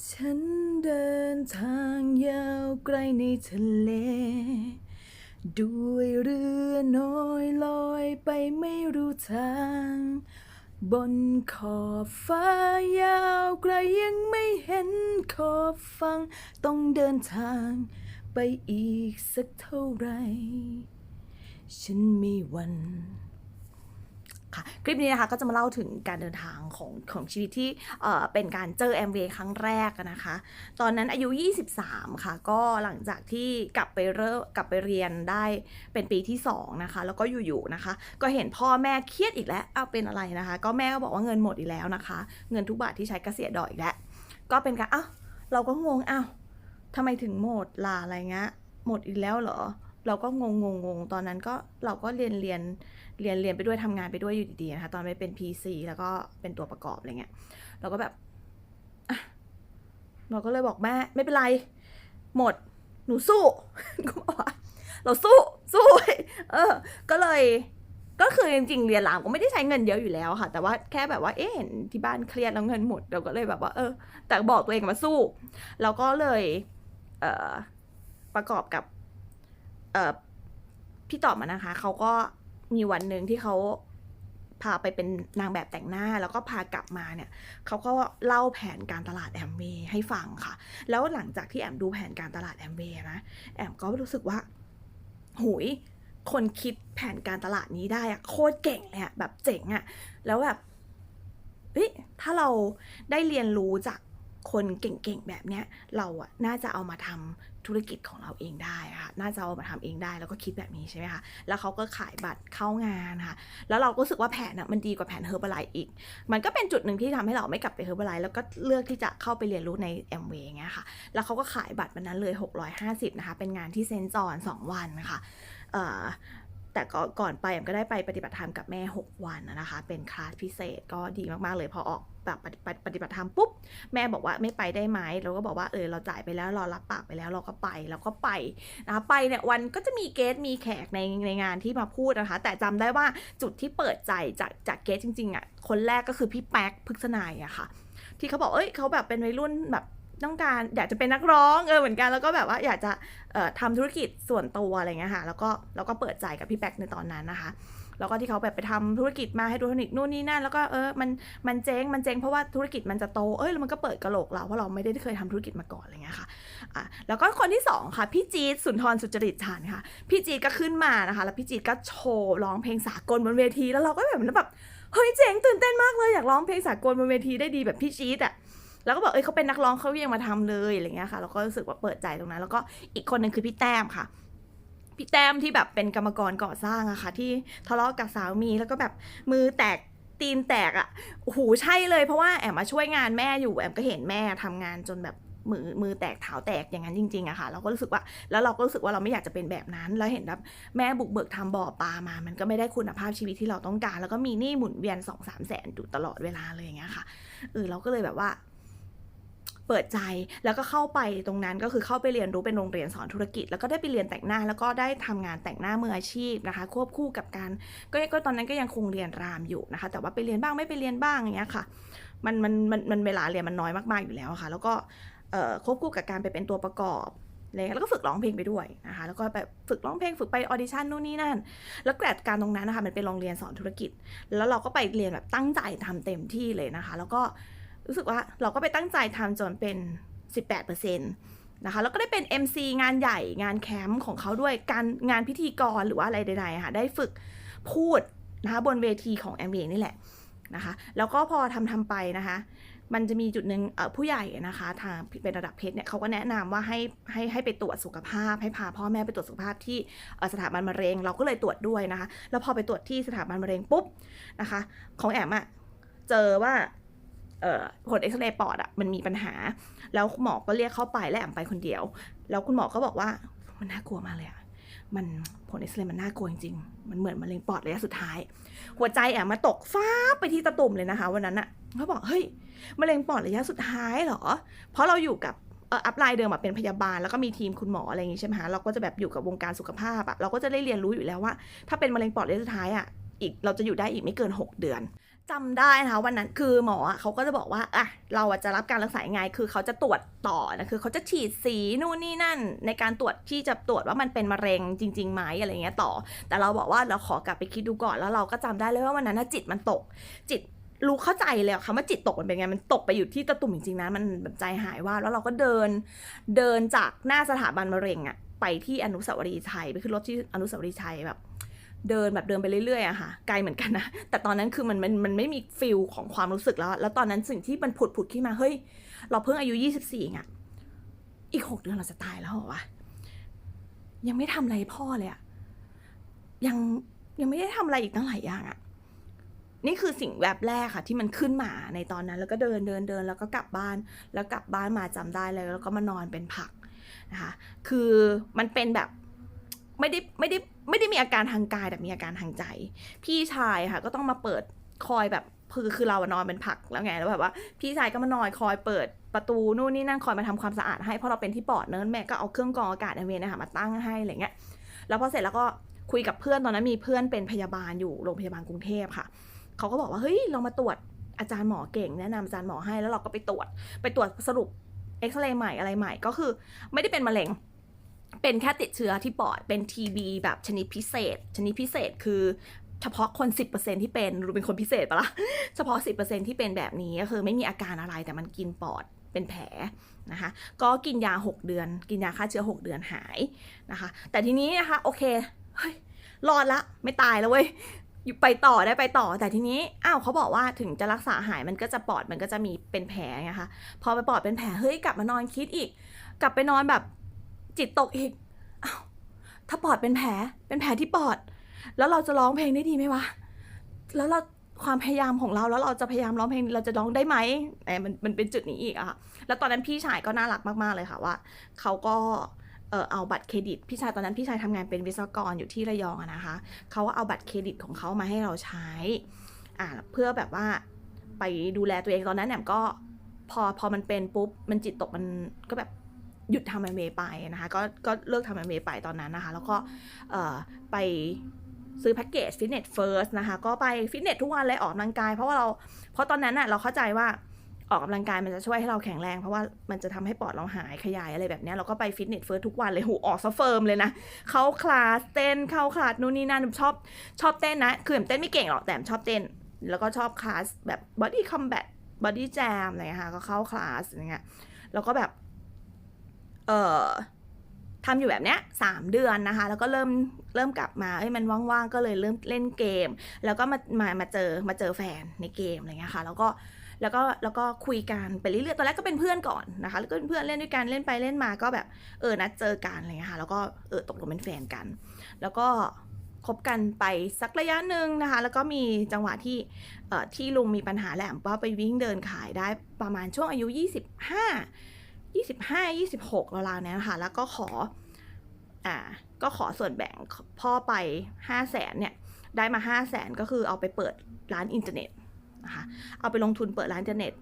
ฉันเดินทางยาวไกลในทะเล ด้วยเรือน้อยลอยไปไม่รู้ทาง บนขอบฟ้ายาวไกลยังไม่เห็นขอบฟัง ต้องเดินทางไปอีกสักเท่าไหรฉันมีวัน ค่ะคลิปนี้นะคะก็จะมาเล่าถึงการเดินทางของของชีวิตที่เอ่อเป็นการเจอแอมเวย์ครั้งแรกนะคะ ตอนนั้นอายุ 23 ค่ะ ก็หลังจากที่กลับไปเริ่มกลับไปเรียนได้เป็นปีที่ 2 นะคะ แล้วก็อยู่ๆนะคะ ก็เห็นพ่อแม่เครียดอีกแล้วเอาเป็นอะไรนะคะ ก็แม่ก็บอกว่าเงินหมดอีกแล้วนะคะ เงินทุกบาทที่ใช้ก็เสียดอกอีกแล้วก็เป็นการอ้าวเราก็งงอ้าวทำไมถึงหมดล่ะอะไรเงี้ยหมดอีกแล้วเหรอเราก็งงงงงตอนนั้นก็เราก็เรียนเรียน เรียนเรียนไปด้วยทำงานไปด้วยอยู่ดีๆนะคะตอนไปเป็น PC แล้วก็เป็นตัวประกอบอะไรเงี้ยเราก็แบบเราก็เลยบอกแม่ไม่เป็นไร หมดหนูสู้ก็บอกว่าเราสู้สู้เออ ก็เลยก็คือจริงๆเรียนรามก็ไม่ได้ใช้เงินเยอะอยู่แล้วค่ะ แต่ว่าแค่แบบว่าเอ๊ะเห็นที่บ้านเครียดแล้วเงินหมดเราก็เลยแบบว่าเออ แต่บอกตัวเองมาสู้แล้วก็เลยเออประกอบกับเออพี่ตอบมานะคะเขาก็ มีวันหนึ่งที่เขาพาไปเป็นนางแบบแต่งหน้าแล้วก็พากลับมาเนี่ยเขาก็เล่าแผนการตลาดแอมเวย์ให้ฟังค่ะ แล้วหลังจากที่แอมดูแผนการตลาดแอมเวย์นะแอมก็รู้สึกว่าหุยคนคิดแผนการตลาดนี้ได้อะโคตรเก่งเลยอะแบบเจ๋งอะแล้วแบบเฮ้ยถ้าเราได้เรียนรู้จาก คนเก่งๆแบบเนี้ยเราอะน่าจะเอามาทำธุรกิจของเราเองได้ค่ะ น่าจะเอามาทำเองได้แล้วก็คิดแบบนี้ใช่ไหมคะ แล้วเขาก็ขายบัตรเข้างานค่ะ แล้วเราก็รู้สึกว่าแผนอะมันดีกว่าแผนเฮอร์บ l ไลอีก มันก็เป็นจุดหนึ่งที่ทำให้เราไม่กลับไปเฮอร์บ l ไลแล้วก็เลือกที่จะเข้าไปเรียนรู้ในแอมเวย์เงี้ยค่ะ แล้วเขาก็ขายบัตรวันนั้นเลย 650นะคะ เป็นงานที่เซนจอห์น2วันนะคะเอ่อแต่ก่อนก่อนไปแอมก็ได้ไปปฏิบัติธรรมกับแม่ 6 วันนะคะ เป็นคลาสพิเศษก็ดีมากๆเลยพอออก แบบปฏิปฏิบัติธรรมปุ๊บแม่บอกว่าไม่ไปได้ไหมเราก็บอกว่าเออเราจ่ายไปแล้วเรารับปากไปแล้วเราก็ไปเราก็ไปนะคะไปเนี่ยวันก็จะมีเกสมีแขกในในงานที่มาพูดนะคะ แต่จำได้ว่าจุดที่เปิดใจจากจากเกสจริงๆอะ่ะคนแรกก็คือพี่แป๊กพึกษณายอะค่ะ ที่เขาบอกเอ้ยเขาแบบเป็นวัยรุ่นแบบต้องการอยากจะเป็นนักร้องเออเหมือนกันแล้วก็แบบว่าอยากจะทำธุรกิจส่วนตัวอะไรเงี้ยค่ะแล้วก็แล้วก็เปิดใจกับพี่แป๊กในตอนนั้นนะคะ แล้วก็ที่เขาแบบไปทำธุรกิจมาให้ดูทนิกนู่นนี่นั่นแล้วก็เออมันมันเจ๊งมันเจ๊งเพราะว่าธุรกิจมันจะโตเอ้ยแล้วมันก็เปิดกระโหลกเราเพราะเราไม่ได้เคยทำธุรกิจมาก่อนอะไรเงี้ยค่ะอะแล้วก็คนที่สองค่ะพี่จีดสุนทรสุจริตฉานค่ะพี่จีดก็ขึ้นมานะคะ แล้วพี่จีดก็โชว์ร้องเพลงสากลบนเวทีแล้วเราก็แบบเหมือนแบบเฮ้ยเจ๋งตื่นเต้นมากเลยอยากร้องเพลงสากลบนเวทีได้ดีแบบพี่จีดอะแล้วก็บอกเอ้ยเขาเป็นนักร้องเขายังมาทำเลยอะไรเงี้ยค่ะแล้วก็รู้สึกว่าเปิดใจตรงนั้น แล้วก็อีกคนนึงคือพี่แต้มค่ะ พี่แต้มที่แบบเป็นกรรมกรก่อสร้างอะค่ะ ที่ทะเลาะกับสามีแล้วก็แบบมือแตกตีนแตกอะโอ้โหใช่เลยเพราะว่าแอมมาช่วยงานแม่อยู่แอมก็เห็นแม่ทำงานจนแบบมือมือแตกเท้าแตกอย่างนั้นจริงๆอะค่ะ เราก็รู้สึกว่าแล้วเราก็รู้สึกว่าเราไม่อยากจะเป็นแบบนั้น แล้วเห็นแบบแม่บุกเบิกทำบ่อปลามา มันก็ไม่ได้คุณภาพชีวิตที่เราต้องการ แล้วก็มีหนี้หมุนเวียนสองสามแสนอยู่ตลอดเวลาเลยอย่างเงี้ยค่ะเออเราก็เลยแบบว่า เปิดใจแล้วก็เข้าไปตรงนั้นก็คือเข้าไปเรียนรู้เป็นโรงเรียนสอนธุรกิจ แล้วก็ได้ไปเรียนแต่งหน้า แล้วก็ได้ทำงานแต่งหน้ามืออาชีพนะคะ ควบคู่กับการก็ก็ตอนนั้นก็ยังคงเรียนรามอยู่นะคะ แต่ว่าไปเรียนบ้างไม่ไปเรียนบ้างอย่างเงี้ยค่ะมันมันมันมันเวลาเรียนมันน้อยมากๆอยู่แล้วค่ะ แล้วก็ควบคู่กับการไปเป็นตัวประกอบเลยแล้วก็ฝึกร้องเพลงไปด้วยนะคะ แล้วก็แบบฝึกร้องเพลงฝึกไปออดิชั่นนู่นนี่นั่น แล้วแกรดการตรงนั้นนะคะมันเป็นโรงเรียนสอนธุรกิจ แล้วเราก็ไปเรียนแบบตั้งใจทำเต็มที่เลยนะคะ แล้วก็ รู้สึกว่าเราก็ไปตั้งใจทำจนเป็น 18%นะคะแล้วก็ได้เป็น MC งานใหญ่งานแคมป์ของเขาด้วยการงานพิธีกรหรือว่าอะไรใดๆค่ะได้ฝึกพูดนะคะบนเวทีของแอมเนี่แหละนะคะแล้วก็พอทำทำไปนะคะมันจะมีจุดหนึ่งผู้ใหญ่นะคะทางเป็นระดับเพชรเนี่ยเขาก็แนะนำว่าให้ให้ให้ไปตรวจสุขภาพ ให้พาพ่อแม่ไปตรวจสุขภาพที่สถาบันมะเร็ง เราก็เลยตรวจด้วยนะคะ แล้วพอไปตรวจที่สถาบันมะเร็งปุ๊บนะคะ ของแอมอะเจอว่า ผลเอ็กซเรย์ปอดอะมันมีปัญหา แล้วหมอก็เรียกเข้าไปและแอมไปคนเดียว แล้วคุณหมอก็บอกว่ามันน่ากลัวมากเลยอะมันผลเอ็กซเรย์มันน่ากลัวจริงๆ มันเหมือนมะเร็งปอดระยะสุดท้าย หัวใจแอมมาตกฟ้าไปที่ตะตุ่มเลยนะคะ วันนั้นอะเขาบอกเฮ้ยมะเร็งปอดระยะสุดท้ายเหรอ เพราะเราอยู่กับเอ่ออัพไลน์เดิมอะเป็นพยาบาลแล้วก็มีทีมคุณหมออะไรอย่างงี้ใช่ไหมคะเราก็จะแบบอยู่กับวงการสุขภาพอะเราก็จะได้เรียนรู้อยู่แล้วว่า ถ้าเป็นมะเร็งปอดระยะสุดท้ายอะอีกเราจะอยู่ได้อีกไม่เกิน 6 เดือน จำได้นะคะวันนั้นคือหมอเขาก็จะบอกว่าอะเราจะรับการรักษายังไง คือเขาจะตรวจต่อนะคือเขาจะฉีดสีนู่นนี่นั่น ในการตรวจที่จะตรวจว่ามันเป็นมะเร็งจริงๆไหมอะไรเงี้ยต่อ แต่เราบอกว่าเราขอกลับไปคิดดูก่อนแล้วเราก็จำได้เลยว่าวันนั้นจิตมันตก จิตรู้เข้าใจเลยคำว่าจิตตกมันเป็นไง มันตกไปอยู่ที่ตะตุ่มจริงๆนะมันแบบใจหายว่าแล้วเราก็เดินเดินจากหน้าสถาบันมะเร็งอะไปที่อนุสาวรีย์ชัยไปขึ้นรถที่อนุสาวรีย์ชัยแบบ เดินแบบเดินไปเรื่อยๆอะค่ะไกลเหมือนกันนะแต่ตอนนั้นคือมันมันมันไม่มีฟิลของความรู้สึกแล้ว แล้วตอนนั้นสิ่งที่มันผุดผุดขึ้นมาเฮ้ยเราเพิ่งอายุยี่สิบสี่อะอีกหกเดือนเราจะตายแล้วเหรอวะยังไม่ทำอะไรพ่อเลยอะยังยังไม่ได้ทำอะไรอีกตั้งหลายอย่างอะนี่คือสิ่งแวบแรกค่ะ ที่มันขึ้นมาในตอนนั้นแล้วก็เดินเดินเดินแล้วก็กลับบ้าน แล้วกลับบ้านมาจำได้เลยแล้วก็มานอนเป็นผักนะคะคือมันเป็นแบบไม่ได้ไม่ได้ ไม่ได้มีอาการทางกายแต่มีอาการทางใจ พี่ชายค่ะ ก็ต้องมาเปิดคอยแบบคือคือเรานอนเป็นผักแล้วไงแล้วแบบว่า พี่ชายก็มานอนคอยเปิดประตูนู่นนี่นั่นคอยมาทำความสะอาดให้เพราะเราเป็นที่ปอดเนินแม่ก็เอาเครื่องกรองอากาศในเวรนะคะมาตั้งให้อะไรเงี้ยแล้วพอเสร็จแล้วก็คุยกับเพื่อนตอนนั้นมีเพื่อนเป็นพยาบาลอยู่โรงพยาบาลกรุงเทพค่ะเขาก็บอกว่าเฮ้ยเรามาตรวจอาจารย์หมอเก่งแนะนำอาจารย์หมอให้แล้วเราก็ไปตรวจไปตรวจสรุปเอ็กซเรย์ใหม่อะไรใหม่ก็คือ ไม่ได้เป็นมะเร็ง เป็นแค่ติดเชื้อที่ปอดเป็นทีบีแบบชนิดพิเศษ ชนิดพิเศษคือเฉพาะคน 10%ที่เป็นรู้เป็นคนพิเศษปะละ่ะเฉพาะ 10%ที่เป็นแบบนี้ก็คือไม่มีอาการอะไรแต่มันกินปอดเป็นแผลนะคะ ก็กินยา 6 เดือน กินยาฆ่าเชื้อ 6 เดือนหายนะคะ แต่ทีนี้นะคะโอเคเฮ้ยรอดละไม่ตายแล้วเว้ยอยู่ไปต่อได้ไปต่อแต่ทีนี้อ้าวเขาบอกว่าถึงจะรักษาหายมันก็จะปอดมันก็จะมีเป็นแผลไงคะพอไปปอดเป็นแผลเฮ้ยกลับมานอนคิดอีก กลับไปนอนแบบ จิตตกอีกอ้าวถ้าปอดเป็นแผลเป็นแผลที่ปอด แล้วเราจะร้องเพลงได้ดีไหมวะ แล้วเราความพยายามของเราแล้วเราจะพยายามร้องเพลงเราจะร้องได้ไหมแหมมันมันเป็นจุดนี้อีกอะค่ะแล้วตอนนั้นพี่ชายก็น่ารักมากๆเลยค่ะว่าเขาก็เออเอาบัตรเครดิตพี่ชายตอนนั้นพี่ชายทำงานเป็นวิศวกรอยู่ที่ระยองอะนะคะเขาก็เอาบัตรเครดิตของเขามาให้เราใช้อ่าเพื่อแบบว่าไปดูแลตัวเองตอนนั้นเนี่ยก็พอพอมันเป็นปุ๊บมันจิตตกมันก็แบบ หยุดทำแอมเวย์ไปนะคะก็ก็เลิกทำแอมเวย์ไปตอนนั้นนะคะ แล้วก็เอ่อไปซื้อแพ็กเกจฟิตเนสเฟิร์สนะคะก็ไปฟิตเนสทุกวันเลยออกกำลังกาย เพราะว่าเราเพราะตอนนั้นน่ะเราเข้าใจว่าออกกำลังกายมันจะช่วยให้เราแข็งแรง เพราะว่ามันจะทำให้ปอดเราหายขยายอะไรแบบเนี้ยเราก็ไปฟิตเนสเฟิร์สทุกวันเลยหูออกซะเฟิร์มเลยนะเข้าคลาสเต้นเข้าคลาสนู่นนี่นั่นชอบชอบเต้นนะคือแอมเต้นไม่เก่งหรอกแต่แอมชอบเต้น แล้วก็ชอบคลาสแบบ body combat body jam อะไรเงี้ยค่ะก็เข้าคลาสอะไรเงี้ยแล้วก็แบบ เอ่อทำอยู่แบบเนี้ยสามเดือนนะคะ แล้วก็เริ่มเริ่มกลับมาเอ้ยมันว่างๆก็เลยเริ่มเล่นเกม แล้วก็มามามาเจอมาเจอแฟนในเกมอะไรเงี้ยค่ะแล้วก็แล้วก็แล้วก็คุยกันไปเรื่อยๆตอนแรกก็เป็นเพื่อนก่อนนะคะแล้วก็เป็นเพื่อนเล่นด้วยกันเล่นไปเล่นมาก็แบบเออนัดเจอกันอะไรเงี้ยค่ะแล้วก็เออตกลงเป็นแฟนกัน แล้วก็คบกันไปสักระยะหนึ่งนะคะ แล้วก็มีจังหวะที่เอ่อที่ลุงมีปัญหาแหละว่าไปวิ่งเดินขายได้ประมาณช่วงอายุ 25 25 26ราวๆเนี้ยค่ะแล้วก็ขออ่าก็ขอส่วนแบ่งพ่อไป5 0 0แสนเนี่ยได้มา 5 0 0แสนก็คือเอาไปเปิดร้านอินเทอร์เน็ตนะคะเอาไปลงทุนเปิดร้านอินเทอร์เน็ต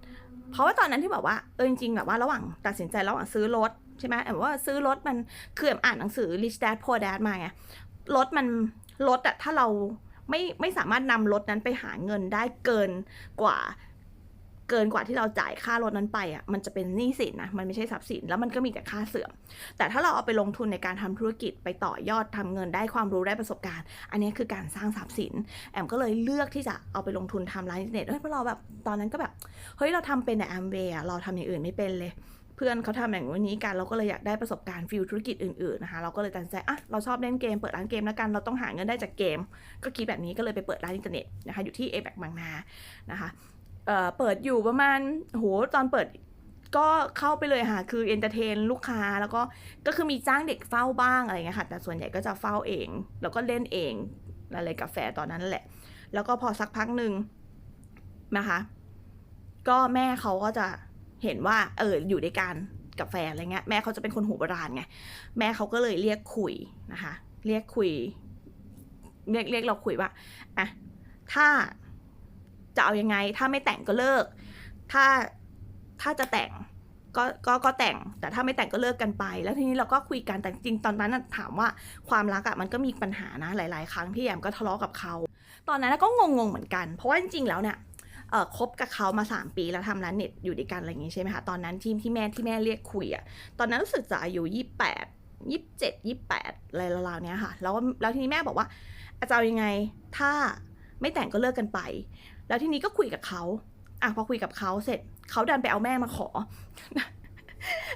เพราะว่าตอนนั้นที่แบบว่าเออจริงๆแบบว่าระหว่างตัดสินใจระหว่างซื้อรถใช่ไหมแต่ว่าซื้อรถมันคือแอมอ่านหนังสือ Rich Dad Poor Dad มาไงรถมันรถอะถ้าเราไม่ไม่สามารถนำรถนั้นไปหาเงินได้เกินกว่า เกินกว่าที่เราจ่ายค่ารถนั้นไปอะมันจะเป็นหนี้สินนะมันไม่ใช่ทรัพย์สินแล้วมันก็มีแต่ค่าเสื่อม แต่ถ้าเราเอาไปลงทุนในการทำธุรกิจไปต่อยอดทำเงินได้ความรู้ได้ประสบการณ์ อันนี้คือการสร้างทรัพย์สิน แอมก็เลยเลือกที่จะเอาไปลงทุนทำร้านอินเทอร์เน็ตเฮ้ยเพราะเราแบบตอนนั้นก็แบบเฮ้ยเราทำเป็นแต่แอมเวย์เราทำอย่างอื่นไม่เป็นเลยเพื่อนเขาทำอย่างนี้กันเราก็เลยอยากได้ประสบการณ์ฟิลธุรกิจอื่นๆนะคะเราก็เลยตัดสินใจอะเราชอบเล่นเกมเปิดร้านเกมแล้วกันเราต้องหาเงินได้จากเกม ก็คิดแบบนี้ก็เลยไปเปิดร้านอินเทอร์เน็ตนะคะอยู่ที่เอแบกบางนานะคะ เปิดอยู่ประมาณโหตอนเปิดก็เข้าไปเลยค่ะ คือเอนเตอร์เทนลูกค้าแล้วก็ก็คือมีจ้างเด็กเฝ้าบ้างอะไรเงี้ยค่ะ แต่ส่วนใหญ่ก็จะเฝ้าเอง แล้วก็เล่นเองอะไรกาแฟตอนนั้นแหละ แล้วก็พอสักพักหนึ่งนะคะ ก็แม่เขาก็จะเห็นว่า เอออยู่ด้วยกันกับแฟนอะไรเงี้ยแม่เขาจะเป็นคนหูโบราณไงแม่เขาก็เลยเรียกคุยนะคะ เรียกคุย เรียกเรียกเราคุยว่าอะถ้า จะเอายังไง ถ้าไม่แต่งก็เลิก ถ้าถ้าจะแต่งก็ก็ก็แต่งแต่ถ้าไม่แต่งก็เลิกกันไป แล้วทีนี้เราก็คุยกันแต่จริงตอนนั้นถามว่าความรักอะมันก็มีปัญหานะหลาย ๆ ครั้งที่แอมก็ทะเลาะกับเขา ตอนนั้นก็งงๆเหมือนกัน เพราะว่าจริงๆแล้วเนี่ยเออคบกับเขามา 3 ปีแล้วทำร้านเน็ตอยู่ด้วยกันอะไรอย่างงี้ใช่ไหมคะตอนนั้นที่ที่แม่ที่แม่เรียกคุยอะตอนนั้นรู้สึกจะอายุยี่แปดยี่เจ็ดยี่แปดอะไรราวๆเนี้ยค่ะแล้วแล้วทีนี้แม่บอกว่าอาจะเอายังไงถ้าไม่แต่งก็เลิกกันไป แล้วทีนี้ก็คุยกับเขาอะพอคุยกับเขาเสร็จเขาดันไปเอาแม่มาขอ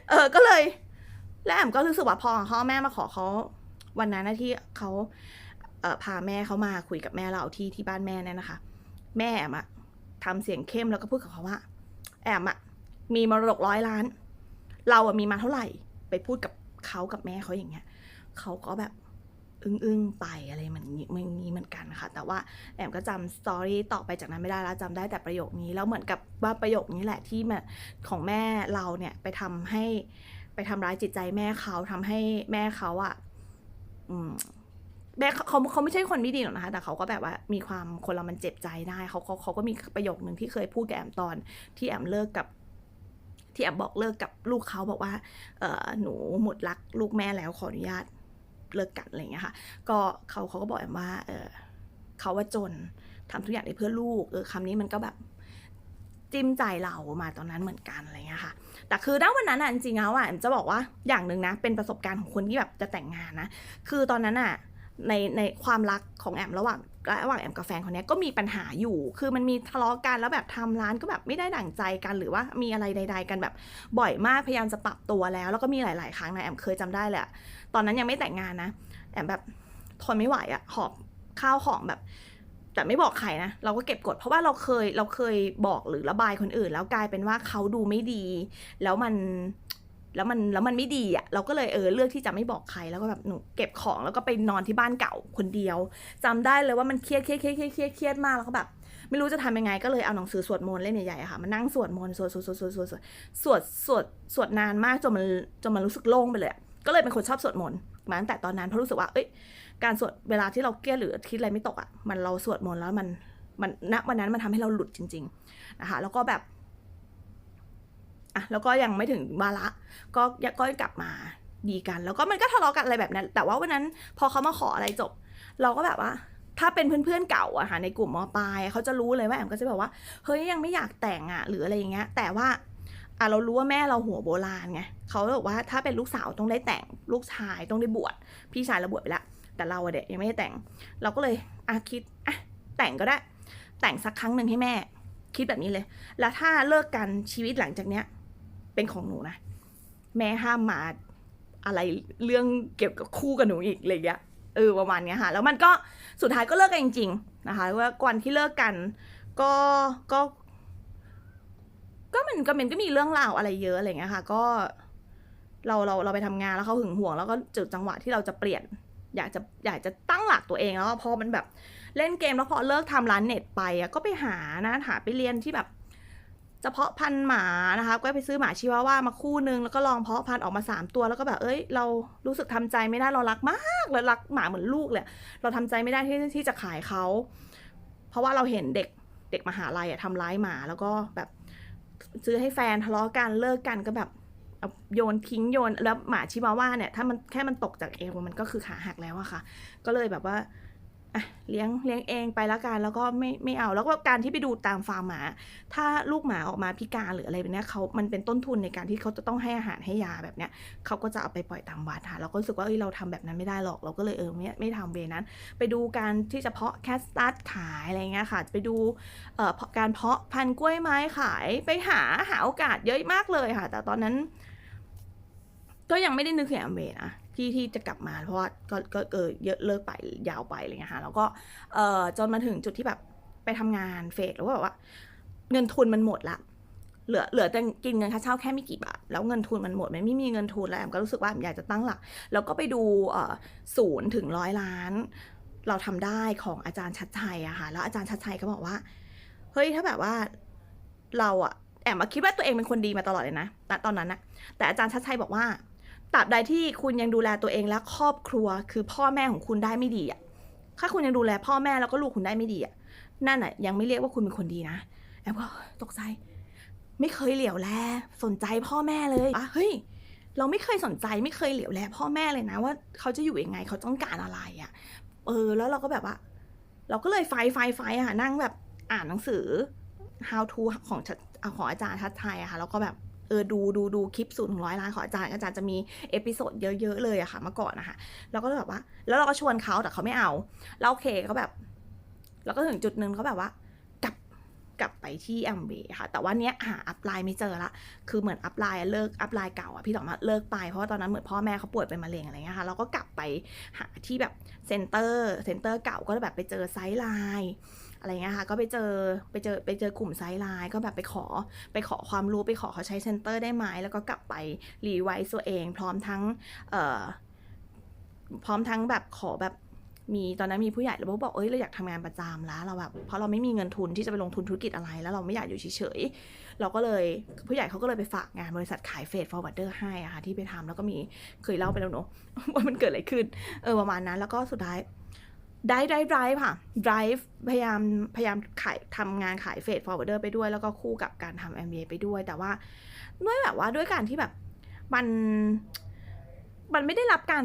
เออก็เลย แล้วแอมก็รู้สึกว่าพอเขาเอแม่มาขอเขาวันนั้นนะที่เขาเออพาแม่เขามาคุยกับแม่เราที่ที่บ้านแม่เนี่ยนะคะ แม่แอมอะทำเสียงเข้มแล้วก็พูดกับเขาว่า แอมอะมีมรดกร้อยล้าน เราอะมีมาเท่าไหร่ ไปพูดกับเขากับแม่เขาอย่างเงี้ยเขาก็แบบ อึ้งๆไปอะไรเหมือนนี้มันนี้เหมือนกันค่ะ แต่ว่าแอมก็จำสตอรี่ต่อไปจากนั้นไม่ได้แล้วจำได้แต่ประโยคนี้แล้วเหมือนกับว่าประโยคนี้แหละที่แบบของแม่เราเนี่ยไปทำให้ไปทำร้ายจิตใจแม่เขาทำให้แม่เขาอะ่ะอืมแม่เขาเขาเขาไม่ใช่คนไม่ดีหรอกนะคะ แต่เขาก็แบบว่ามีความคนเรามันเจ็บใจได้เขาเขาเขาก็มีประโยคหนึ่งที่เคยพูดกับแอมตอน ที่แอมเลิกกับ ที่แอมบอกเลิกกับลูกเขาบอกว่าเออหนูหมดรักลูกแม่แล้วขออนุญาต เลิกกันอะไรเงี้ยค่ะ ก็เขาเขาก็บอกแอมว่าเออเขาว่าจนทำทุกอย่างได้เพื่อลูก เออคำนี้มันก็แบบจิ้มใจเรามาตอนนั้นเหมือนกันอะไรเงี้ยค่ะ แต่คือณวันนั้นอะจริงๆแล้วอะแอมจะบอกว่าอย่างหนึ่งนะ เป็นประสบการณ์ของคนที่แบบจะแต่งงานนะ คือตอนนั้นอะในในความรักของแอมระหว่างระหว่างแอมกับแฟนคนนี้ก็มีปัญหาอยู่ คือมันมีทะเลาะกันแล้วแบบทำร้านก็แบบไม่ได้ดั่งใจกันหรือว่ามีอะไรใด ๆ กันแบบบ่อยมากพยายามจะปรับตัวแล้ว แล้วก็มีหลาย ๆ ครั้งนะแอมเคยจำได้เละ ตอนนั้นยังไม่แต่งงานนะแอมแบบทนไม่ไหวอะหอบข้าวของแบบ แต่ไม่บอกใครนะ เราก็เก็บกด เพราะว่าเราเคยเราเคยบอกหรือระบายคนอื่น แล้วกลายเป็นว่าเขาดูไม่ดี แล้วมันแล้วมันแล้วมันไม่ดีอะเราก็เลยเออเลือกที่จะไม่บอกใครแล้วก็แบบหนูเก็บของแล้วก็ไปนอนที่บ้านเก่าคนเดียวจำได้เลยว่ามันเครียดเครียดเครียดเครียดเครียดเครียดมากแล้วก็แบบ ไม่รู้จะทำยังไงก็เลยเอาหนังสือสวดมนต์เล่มใหญ่ๆค่ะมานั่งสวดมนต์สวดสวดสวดสวดสวดสวดสวดสวดสวดนานมากจนมันจนมันรู้สึกโล่งไปเลยอะ ก็เลยเป็นคนชอบสวดมนต์มาตั้งแต่ตอนนั้นเพราะรู้สึกว่า เอ้ย การสวดเวลาที่เราเครียดหรือคิดอะไรไม่ตกอะ มันเราสวดมนต์แล้วมัน มันณวันนั้นมันทำให้เราหลุดจริง ๆ นะคะ แล้วก็แบบ อะ แล้วก็ยังไม่ถึงวาระ ก็ก็กลับมาดีกัน แล้วก็มันก็ทะเลาะกันอะไรแบบนั้น แต่ว่าวันนั้นพอเขามาขออะไรจบ เราก็แบบว่าถ้าเป็นเพื่อนๆเก่าอะค่ะในกลุ่มมปลายเขาจะรู้เลยว่าแอมก็จะแบบว่า เฮ้ยยังไม่อยากแต่งอะหรืออะไรอย่างเงี้ย แต่ว่า อะเรารู้ว่าแม่เราหัวโบราณไงเขาบอกว่าถ้าเป็นลูกสาวต้องได้แต่งลูกชายต้องได้บวชพี่ชายเราบวชไปล้วแต่เราอะเด็กยังไม่ได้แต่ง เราก็เลยอะคิดอะแต่งก็ได้ แต่งสักครั้งหนึ่งให้แม่ คิดแบบนี้เลย แล้วถ้าเลิกกันชีวิตหลังจากเนี้ย เป็นของหนูนะแม่ห้ามมาอะไรเรื่องเกี่ยวกับคู่กับหนูอีกอะไรอย่างเงี้ยเออประมาณเนี้ยค่ะ แล้วมันก็สุดท้ายก็เลิกกันจริง ๆ นะคะว่าวันที่เลิกกัน ก็ก็ ก็มันก็มันก็มีเรื่องราวอะไรเยอะอะไรเงี้ยค่ะ ก็เราเราเราไปทำงานแล้วเขาหึงหวง แล้วก็จุดจังหวะที่เราจะเปลี่ยน อยากจะอยากจะตั้งหลักตัวเองแล้วพอมันแบบเล่นเกมแล้วพอเลิกทำร้านเน็ตไปอะก็ไปหานะหาไปเรียนที่แบบเฉพาะพันหมานะคะ ก็ไปซื้อหมาชิวาว่ามาคู่นึงแล้วก็ลองเพาะพันออกมาสามตัวแล้วก็แบบเอ้ยเรารู้สึกทำใจไม่ได้เรารักมากเลยรักหมาเหมือนลูกเลยเราทำใจไม่ได้ที่ที่จะขายเขาเพราะว่าเราเห็นเด็กเด็กมหาลัยอะทำร้ายหมาแล้วก็แบบ ซื้อให้แฟนทะเลาะกันเลิกกันก็แบบเอาโยนทิ้งโยนแล้วหมาชิวาว่าเนี่ยถ้ามันแค่มันตกจากเอวมันก็คือขาหักแล้วอะค่ะ ก็เลยแบบว่า อะเลี้ยงเลี้ยงเองไปแล้วกันแล้วก็ไม่ไม่เอาแล้วก็การที่ไปดูตามฟาร์มหมา ถ้าลูกหมาออกมาพิการหรืออะไรแบบเนี้ยเขามันเป็นต้นทุนในการที่เขาจะต้องให้อาหารให้ยาแบบเนี้ยเขาก็จะเอาไปปล่อยตามวัดค่ะเราก็รู้สึกว่าเอ้ยเราทำแบบนั้นไม่ได้หรอกเราก็เลยเออไม่ไม่ทำเวนั้น ไปดูการที่จะเพาะแคสตัดขายอะไรเงี้ยค่ะไปดูเอ่อการเพาะพันกล้วยไม้ขายไปหาหาโอกาสเยอะมากเลยค่ะ แต่ตอนนั้น ก็ยังไม่ได้นึกถึงแอมเวนะ ที่ที่จะกลับมาเพราะว่าก็ก็เออเยอะเลิกไปยาวไปอะไรเงี้ยค่ะแล้วก็เอ่อจนมาถึงจุดที่แบบไปทำงานเฟกแล้วก็แบบว่า เงินทุนมันหมดละเหลือเหลือแต่กินเงินค่าเช่าแค่ไม่กี่บาทแล้วเงินทุนมันหมดมันไม่มีเงินทุนแล้วแอมก็รู้สึกว่าแอมอยากจะตั้งหลัก แล้วก็ไปดูเอ่อศูนย์ถึงร้อยล้าน เราทำได้ของอาจารย์ชัดชัยอะค่ะแล้วอาจารย์ชัดชัยก็บอกว่าเฮ้ยถ้าแบบว่าเราอะแอมมาคิดว่าตัวเองเป็นคนดีมาตลอดเลยนะตอนนั้นนะแต่อาจารย์ชัดชัยบอกว่า ตราบใดที่คุณยังดูแลตัวเองและครอบครัว คือพ่อแม่ของคุณได้ไม่ดีอะถ้าคุณยังดูแลพ่อแม่แล้วก็ลูกคุณได้ไม่ดีอะนั่นอะยังไม่เรียกว่าคุณเป็นคนดีนะแอมก็ตกใจ ไม่เคยเหลียวแลสนใจพ่อแม่เลยอะเฮ้ยเราไม่เคยสนใจไม่เคยเหลียวแลพ่อแม่เลยนะ ว่าเขาจะอยู่ยังไงเขาต้องการอะไรอะ่ะเออ แล้วเราก็แบบว่า เราก็เลยไฟไฟไฟอะค่ะนั่งแบบอ่านหนังสือ how to ของของอาจารย์ชัดชัยอะค่ะแล้วก็แบบ เออดูดูดูคลิปศูนย์ถึงร้อยล้านของอาจารย์อาจารย์จะมีเอพิโซดเยอะๆเลยอะค่ะเมื่อก่อนนะคะแล้วก็แบบว่า แล้วเราก็ชวนเขาแต่เขาไม่เอาแล้วโอเคก็แบบแล้วก็ถึงจุดหนึ่งเขาแบบว่ากลับกลับไปที่แอมเบค่ะ แต่ว่าเนี้ยหาอัพไลน์ไม่เจอละคือเหมือนอัพไลน์เลิกอัพไลน์เก่าอะพี่ต่อมาเลิกไปเพราะว่าตอนนั้นเหมือนพ่อแม่เขาป่วยเป็นมะเร็งอะไรเงี้ยค่ะเราก็กลับไปหาที่แบบเซ็นเตอร์เซ็นเตอร์เก่าก็แบบไปเจอไซส์ไลน์ อะไรเงี้ยค่ะ ก็ไปเจอไปเจอไปเจอกลุ่มไซส์ไลน์ก็แบบไปขอไปขอความรู้ไปขอเขาใช้เซ็นเตอร์ได้ไหมแล้วก็กลับไปรีไวซ์ตัวเอง พร้อมทั้งเอ่อพร้อมทั้งแบบขอแบบมีตอนนั้นมีผู้ใหญ่แล้วบอกเอ้ยเราอยากทำงานประจำแล้วเราแบบเพราะเราไม่มีเงินทุนที่จะไปลงทุนธุรกิจอะไร แล้วเราไม่อยากอยู่เฉยๆเราก็เลยผู้ใหญ่เขาก็เลยไปฝากงานบริษัทขายเฟดฟอร์เวิร์ดเดอร์ให้อะค่ะที่ไปทำแล้วก็มีเคยเล่าไปแล้วเนอะว่ามันเกิดอะไรขึ้นเออประมาณนั้นแล้วก็สุดท้าย ได้ได้ drive ค่ะ drive พยายามพยายามขายทำงานขายเฟดฟอร์เวิร์ดเดอร์ไปด้วย แล้วก็คู่กับการทำ MBA ไปด้วย แต่ว่าด้วยแบบว่าด้วยการที่แบบมันมันไม่ได้รับการ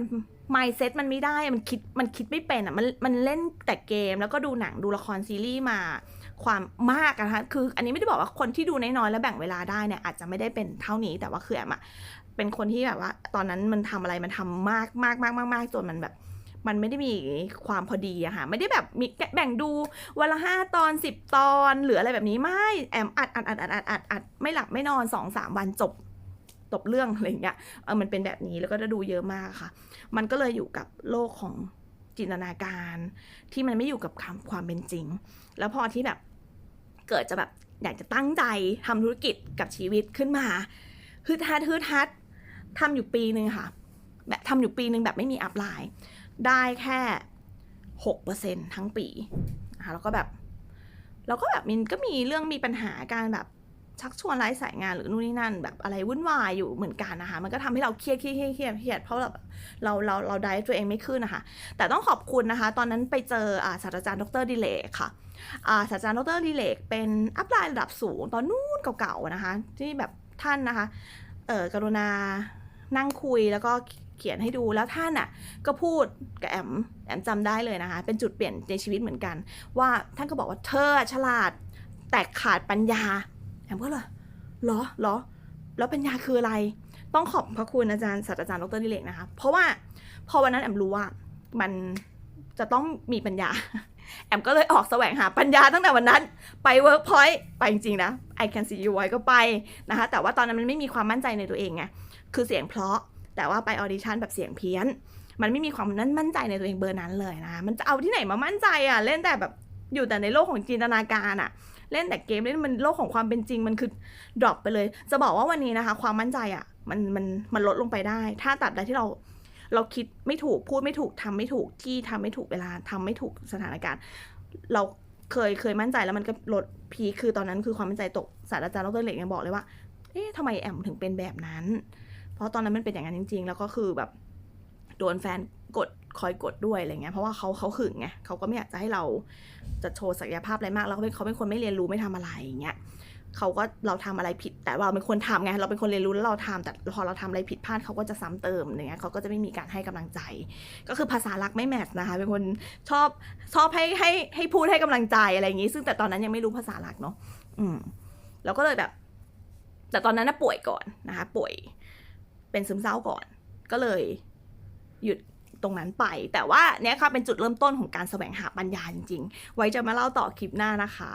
mindset มันไม่ได้ มันคิดมันคิดไม่เป็นอะ มันมันเล่นแต่เกมแล้วก็ดูหนังดูละครซีรีส์มาความมากอะนะคะคือ อันนี้ไม่ได้บอกว่าคนที่ดูน้อยๆแล้วแบ่งเวลาได้เนี่ยอาจจะไม่ได้เป็นเท่านี้แต่ว่าคือแอมอะเป็นคนที่แบบว่า ตอนนั้นมันทำอะไรมันทำมากมากมากมากมากจนมันแบบ มันไม่ได้มีความพอดีอะค่ะ ไม่ได้แบบมีแบ่งดูวันละห้าตอนสิบตอนหรืออะไรแบบนี้ไม่แอมอัดอัดอัดอัดอัดอัดอัดไม่หลับไม่นอนสองสามวันจบจบเรื่องอะไรอย่างเงี้ยเออมันเป็นแบบนี้แล้วก็จะดูเยอะมากค่ะ มันก็เลยอยู่กับโลกของจินตนาการ ที่มันไม่อยู่กับความความเป็นจริง แล้วพอที่แบบเกิดจะแบบอยากจะตั้งใจทำธุรกิจกับชีวิตขึ้นมาฮึดฮัดฮึดฮัดทำอยู่ปีหนึ่งค่ะ แบบทำอยู่ปีหนึ่งแบบไม่มีอัพไลน์ ได้แค่หกเปอร์เซ็นทั้งปีนะคะแล้วก็แบบเราก็แบบมันก็มีเรื่องมีปัญหาการแบบชักชวนไร้สายงานหรือนู่นนี่นั่น แบบอะไรวุ่นวายอยู่เหมือนกันนะคะ มันก็ทำให้เราเครียดเครียดเครียดเครียดเครียดเพราะแบบเราเราเราได้ตัวเองไม่ขึ้นนะคะ แต่ต้องขอบคุณนะคะ ตอนนั้นไปเจอศาสตราจารย์ดรดิเลกค่ะศาสตราจารย์ดรดิเลกเป็นอัพไลน์ระดับสูงตอนนู้นเก่าๆนะคะ ที่แบบท่านนะคะเออกรุณานั่งคุยแล้วก็ เขียนให้ดูแล้วท่านอะก็พูดกับแอมแอมจำได้เลยนะคะ เป็นจุดเปลี่ยนในชีวิตเหมือนกัน ว่าท่านก็บอกว่าเธอฉลาด แต่ขาดปัญญาแอมก็เลยเหรอเหรอ แล้วปัญญาคืออะไร ต้องขอบพระคุณอาจารย์ศาสตราจารย์ดรดิเลกนะคะ เพราะว่าพอวันนั้นแอมรู้ว่ามันจะต้องมีปัญญา แอมก็เลยออกแสวงหาปัญญาตั้งแต่วันนั้น ไปเวิร์กพอยต์ไปจริงๆนะ I can see you ไว้ก็ไปนะคะ แต่ว่าตอนนั้นมันไม่มีความมั่นใจในตัวเองไง คือเสียงเพราะ แต่ว่าไปออดิชั่นแบบเสียงเพี้ยน มันไม่มีความนั้นมั่นใจในตัวเองเบอร์นั้นเลยนะ มันจะเอาที่ไหนมามั่นใจอะ เล่นแต่แบบอยู่แต่ในโลกของจินตนาการอะ เล่นแต่เกมเล่นมันโลกของความเป็นจริงมันคือดรอปไปเลย จะบอกว่าวันนี้นะคะ ความมั่นใจอะมันมันมันลดลงไปได้ ถ้าตัดใดที่เราเราคิดไม่ถูกพูดไม่ถูกทำไม่ถูกที่ทำไม่ถูกเวลาทำไม่ถูกสถานการณ์ เราเคยเคยมั่นใจแล้วมันก็ลดพีคคือตอนนั้นคือความมั่นใจตกศาสตราจารย์ดรเหล็กยังบอกเลยว่า เอ๊ะทำไมแอมถึงเป็นแบบนั้น เพราะตอนนั้นมันเป็นอย่างนั้นจริง ๆ แล้วก็คือแบบโดนแฟนกดคอยกดด้วยอะไรเงี้ยเพราะว่าเขาเขาหึงไงเขาก็ไม่อยากจะให้เราจะโชว์ศักยภาพอะไรมาก แล้วเขาเป็นเขาเป็นคนไม่เรียนรู้ไม่ทำอะไรอย่างเงี้ยเขาก็เราทำอะไรผิด แต่ว่าเราเป็นคนทำไงเราเป็นคนเรียนรู้แล้วเราทำแต่พอเราทำอะไรผิดพลาดเขาก็จะซ้ำเติมอย่างเงี้ยเขาก็จะไม่มีการให้กำลังใจ ก็คือภาษารักไม่แมทช์นะคะเป็นคนชอบชอบให้ให้ให้พูดให้กำลังใจอะไรอย่างงี้ ซึ่งแต่ตอนนั้นยังไม่รู้ภาษารักเนาะอืมแล้วก็เลยแบบ แต่ตอนนั้นน่ะป่วยก่อนนะคะป่วย เป็นซึมเศร้าก่อน ก็เลยหยุดตรงนั้นไป แต่ว่าเนี่ยค่ะเป็นจุดเริ่มต้นของการแสวงหาปัญญาจริงๆ ไว้จะมาเล่าต่อคลิปหน้านะคะ